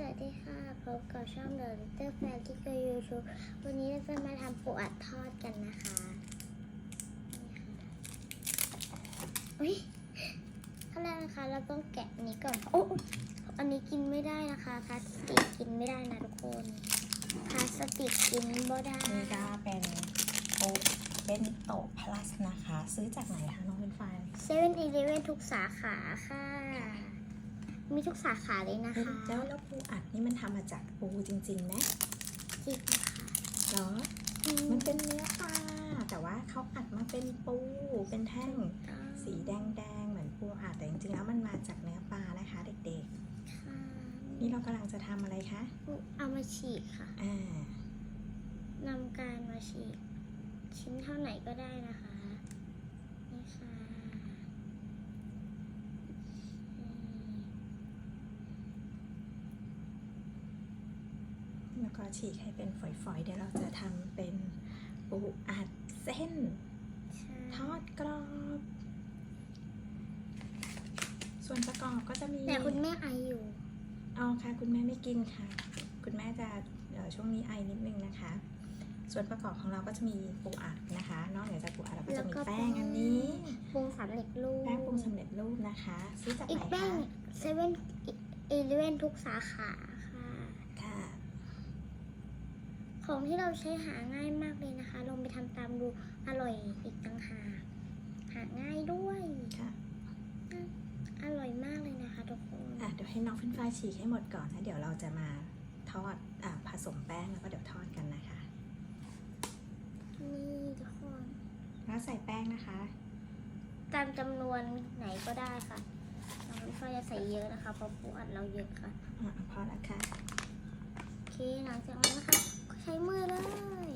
สวัสดีค่ะ พบกับช่องเดอะลิตเติ้ลแฟนที่คือยูทูบวันนี้เราจะมาทำปูอัดทอดกันนะคะนี่ค่ะอุ้ยขั้นแรกนะคะ เราต้องแกะอันนี้ก่อน โอ้ อันนี้กินไม่ได้นะคะพลาสติกกินไม่ได้นะทุกคนพลาสติกกินไม่ได้นี่ก็เป็นโอ๊เป็นโตะพลัสนะคะ ซื้อจากไหนคะน้องเป็นไฟล์เซเว่นอีเลเว่นทุกสาขาค่ะ มีทุกสาขาเลยนะคะแล้วแล้วปูอัดนี่มันทำมาจากปูจริงๆไหมจริงค่ะเหรอ อืมมันเป็นเนื้อปลาแต่ว่าเขาอัดมาเป็นปูเป็นแท่ง สีแดงๆเหมือนปูอัดแต่จริงๆแล้วมันมาจากเนื้อปลานะคะเด็กค่ะๆ นี่เรากำลังจะทำอะไรคะเอามาฉีกค่ะอ่านำการมาฉีกชิ้นเท่าไหนก็ได้นะคะ นี่ค่ะอืม แล้ว ก็ฉีกให้เป็นฝอยๆ เดี๋ยวเราจะทำเป็นปูอัดเส้นใช่ทอดกรอบ ส่วนประกอบก็จะมีแต่คุณแม่ไออยู่เอาค่ะ คุณแม่ไม่กินค่ะ คุณแม่จะเอ่อช่วงนี้ไอนิดนึงนะคะ ส่วนประกอบของเราก็จะมีปูอัดนะคะ นอกเหนือจากปูอัดเราก็จะมีแป้งอันนี้ปรุงสำเร็จรูปแป้งปรุงสำเร็จรูปนะคะซื้อจากอีไหกนแป้งคะเซเว่นอีเลเว่นทุกสาขาค่ะค่ะ ของที่เราใช้หาง่ายมากเลยนะคะ ลองไปทำตามดูอร่อยอีกต่างหากหาง่ายด้วยค่ะอร่อยมากเลยนะคะทุกคนอะเดี๋ยวให้น้องเฟรนช์ฟรายฉีกให้หมดก่อนแล้วเดี๋ยวเราจะมาทอดอะผสมแป้งแล้วก็เดี๋ยวทอดกันนะคะนี่ทุกคนแล้วใส่แป้งนะคะ ตามจำนวนไหนก็ได้ค่ะเราไม่ค่อยจะใส่เยอะนะคะเพราะปูอัดเราเยอะค่ะอะพอแล้วค่ะโอเคหลังจากนั้นนะคะใช้มือเลย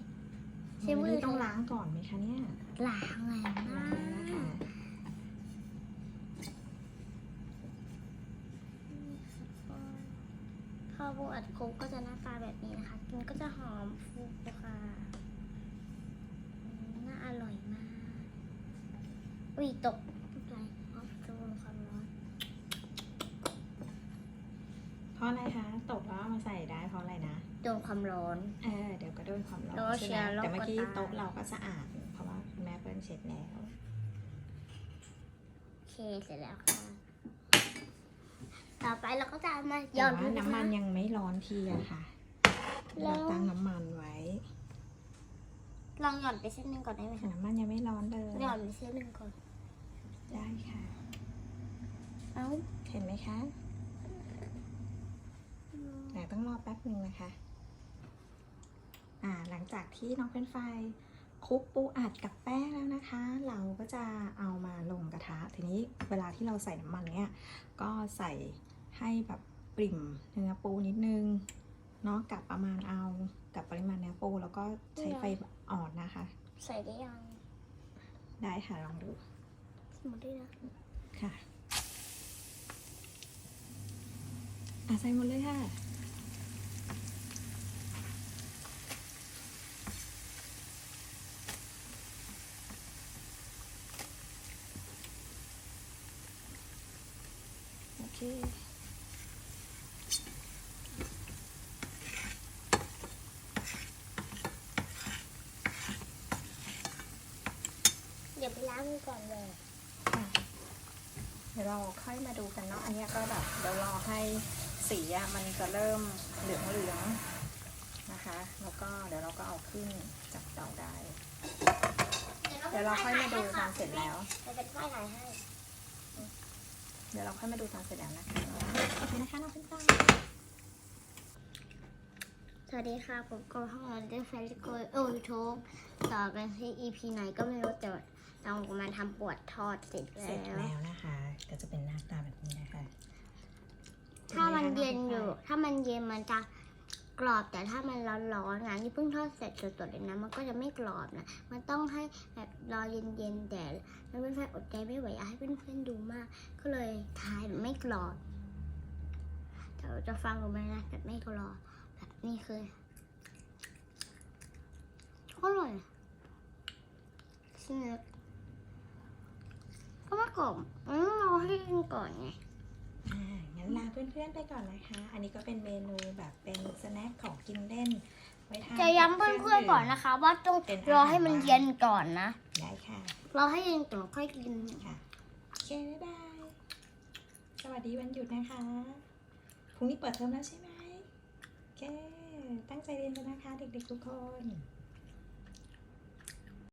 ใช้มือนี่ต้องล้างก่อนไหมคะเนี่ยล้างแรงมาล้างแล้วนะคะกพอปูอัดครบก็จะหน้าตาแบบนี้นะคะ มันก็จะหอมฟูค่ะอืมน่าอร่อยมาก อุ้ยตกไม่เป็นไรออฟโดนความร้อน เพราะอะไรคะ ตกแล้วเอามาใส่ได้เพราะอะไรนะ โดนความร้อน เออเดี๋ยวก็โดนความร้อนแล้วก็ใช่เชื้ไหมอโรคแต่เมื่อกี้ก็ตาย โต๊ะเราก็สะอาด เพราะว่าคุณแม่เปิ้ลเช็ดแล้ว โอเคเสร็จแล้วค่ะ ต่อไปเราก็จะเอามาหแต่ย่อนว่าน้ำมันยังไม่ร้อนทีอะค่ะ แล้เราวตั้งน้ำมันไว้ ลองหย่อนไปเส้นหนึ่งก่อนได้ไหมคะน้ำมันยังไม่ร้อนเลย หย่อนไปเส้นหนึ่งก่อน ได้ค่ะ เอ้าเห็นไหมคะ แต่ต้องรอแป๊บหนึ่งนะคะอ่า หลังจากที่น้องเป็นไฟรายคลุกปูอัดกับแป้งแล้วนะคะ เราก็จะเอามาลงกระทะ ทีนี้เวลาที่เราใส่น้ำมันเนี่ย ก็ใส่ให้แบบปริ่มเนื้อปูนิดนึงเนาะกับประมาณเอากับปริมาณเนื้อปูแล้วก็ใช้ไฟอ่อนนะคะ ใส่ได้ยัง ได้ค่ะลองดูหมดได้นะ ค่ะอะใส่หมดเลยค่ะ เคเดี๋ยวไปล้างมือก่อนเลยค่ะเดี๋ยวเราค่อยมาดูกันเนาะ อันเนี้ยก็แบบเดี๋ยวรอให้สีอะมันจะเริ่มเหลืองเหลืองๆนะคะ แล้วก็เดี๋ยวเราก็เอาขึ้นจากเตาได้ เดี๋ยวเราค่อยมาดูตอนเสร็จแล้วจะเป็นฝ้ายถ่ายให้ เดี๋ยวเราค่อยมาดูตอนเสร็จแล้วนะคะโอเคนะคะน้องเพื่อนสวัสดีค่ะ ผมก็ห้องเราได้แฟนโกยโอ้ยูทูบต่อเป็นที่ EP ไหนก็ไม่รู้แต่เรามาทำปวดทอดเสร็จๆแล้เสร็จวแล้วนะคะ ก็จะเป็นหน้าตาแบบนี้นะคะ ถ้ามันเย็นอยู่ ถ้ามันเย็นมันจะ กรอบแต่ถ้ามันร้อนๆนะนี่เพิ่งทอดเสร็จสดๆเลยนะ มันก็จะไม่กรอบนะ มันต้องให้แบบรอเย็นๆแต่แล้วเพื่อนๆอดใจไม่ไหวอยากให้เพื่อนๆดูมาก ก็เลยทายแบบไม่กรอบเดี๋ยวจะฟังดูไหมนะแบบไม่กรอบแบบนี้คืออร่อยสนุกก็มากรอบอืมเราให้กินก่อนไงงั้นลาเพื่อนๆไปก่อนนะคะ อันนี้ก็เป็นเมนูแบบเป็น ย้ำเพื่อนๆก่อนนะคะ ว่าต้องเป็นรอให้มันเย็นก่อนนะได้ค่ะรอให้เย็นก่อนค่อยกินค่ะโอเคบ๊ายบายสวัสดีวันหยุดนะคะพรุ่งนี้เปิดเทอมแล้วใช่ไหมโอเคตั้งใจเรียนกันนะคะ เด็กๆทุกคน